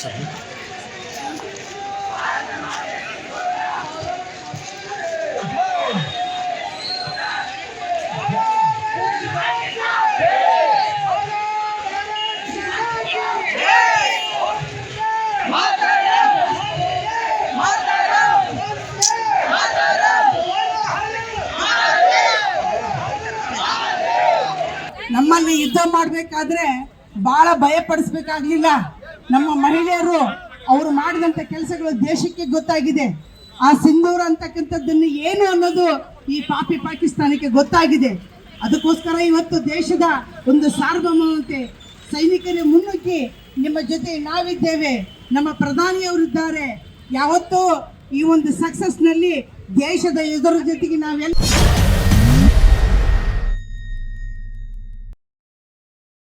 ಸರಿ ನಮ್ಮಲ್ಲಿ ಯುದ್ಧ ಮಾಡಬೇಕಾದ್ರೆ ಬಹಳ ಭಯಪಡಿಸ್ಬೇಕಾಗ್ಲಿಲ್ಲ. ನಮ್ಮ ಮಹಿಳೆಯರು ಅವರು ಮಾಡಿದಂತ ಕೆಲಸಗಳು ದೇಶಕ್ಕೆ ಗೊತ್ತಾಗಿದೆ. ಆ ಸಿಂಧೂರ ಅಂತಕ್ಕಂಥದ್ದನ್ನು ಏನು ಅನ್ನೋದು ಈ ಪಾಪಿ ಪಾಕಿಸ್ತಾನಕ್ಕೆ ಗೊತ್ತಾಗಿದೆ. ಅದಕ್ಕೋಸ್ಕರ ಇವತ್ತು ದೇಶದ ಒಂದು ಸಾರ್ವಭೌಮತೆ ಸೈನಿಕರೇ ಮುನ್ನುಗ್ಗಿ ನಿಮ್ಮ ಜೊತೆ ನಾವಿದ್ದೇವೆ. ನಮ್ಮ ಪ್ರಧಾನಿಯವರಿದ್ದಾರೆ ಯಾವತ್ತೂ ಈ ಒಂದು ಸಕ್ಸಸ್ನಲ್ಲಿ ದೇಶದ ಎದುರು ಜೊತೆಗೆ ನಾವೆಲ್ಲ